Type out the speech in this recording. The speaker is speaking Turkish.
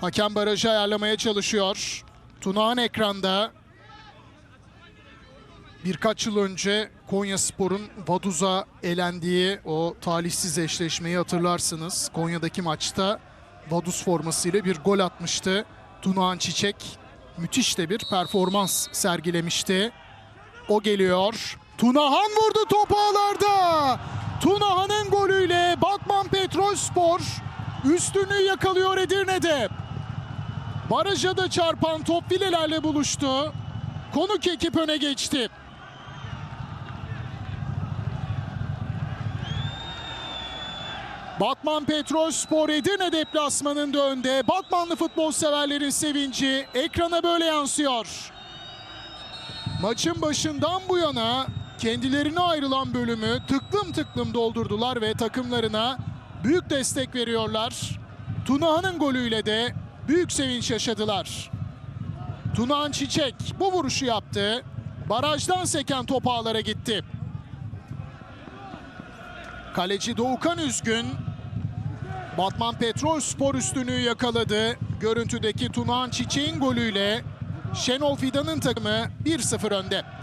Hakem barajı ayarlamaya çalışıyor. Tunağan ekranda. Birkaç yıl önce Konya Spor'un Vaduz'a elendiği o talihsiz eşleşmeyi hatırlarsınız. Konya'daki maçta Vaduz formasıyla bir gol atmıştı. Tunağan Çiçek müthiş de bir performans sergilemişti. O geliyor. Tunahan vurdu top ağlarda. Tunahan'ın golüyle Batman Petrol Spor üstünlüğü yakalıyor Edirne'de. Baraja da çarpan top filelerle buluştu. Konuk ekip öne geçti. Batman Petrol Spor Edirne deplasmanında önde. Batmanlı futbol severlerin sevinci ekrana böyle yansıyor. Maçın başından bu yana kendilerine ayrılan bölümü tıklım tıklım doldurdular ve takımlarına büyük destek veriyorlar. Tunahan'ın golüyle de büyük sevinç yaşadılar. Tunahan Çiçek bu vuruşu yaptı. Barajdan seken top ağlara gitti. Kaleci Doğukan Üzgün Batman Petrol Spor üstünlüğü yakaladı. Görüntüdeki Tunahan Çiçek'in golüyle Şenol Fidan'ın takımı 1-0 önde.